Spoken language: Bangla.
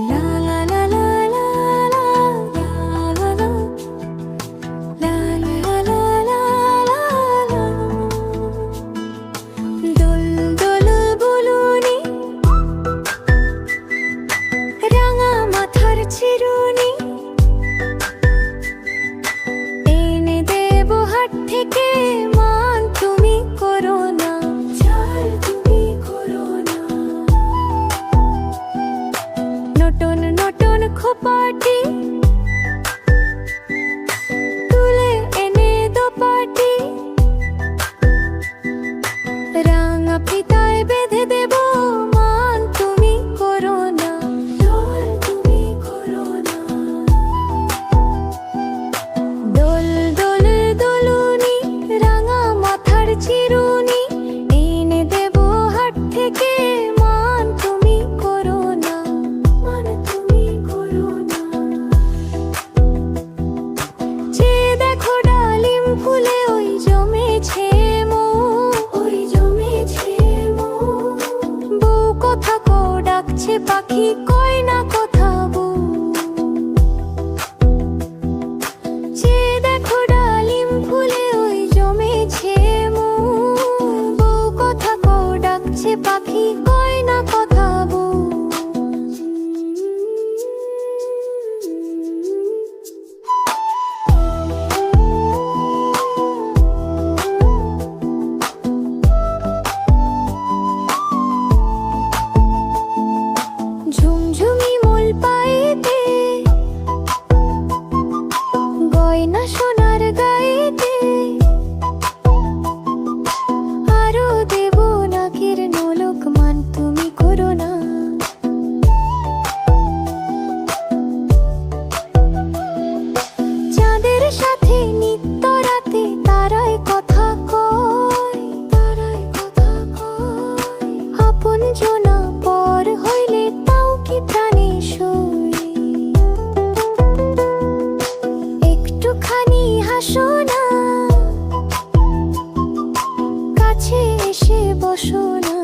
Love. খোপাটি কথা থাকো ডাকছে পাখি কই না কথা বউ যে দেখো ডালিম ফুলে ওই জমেছে মু বউ কথা কো, ডাকছে পাখি good. 数能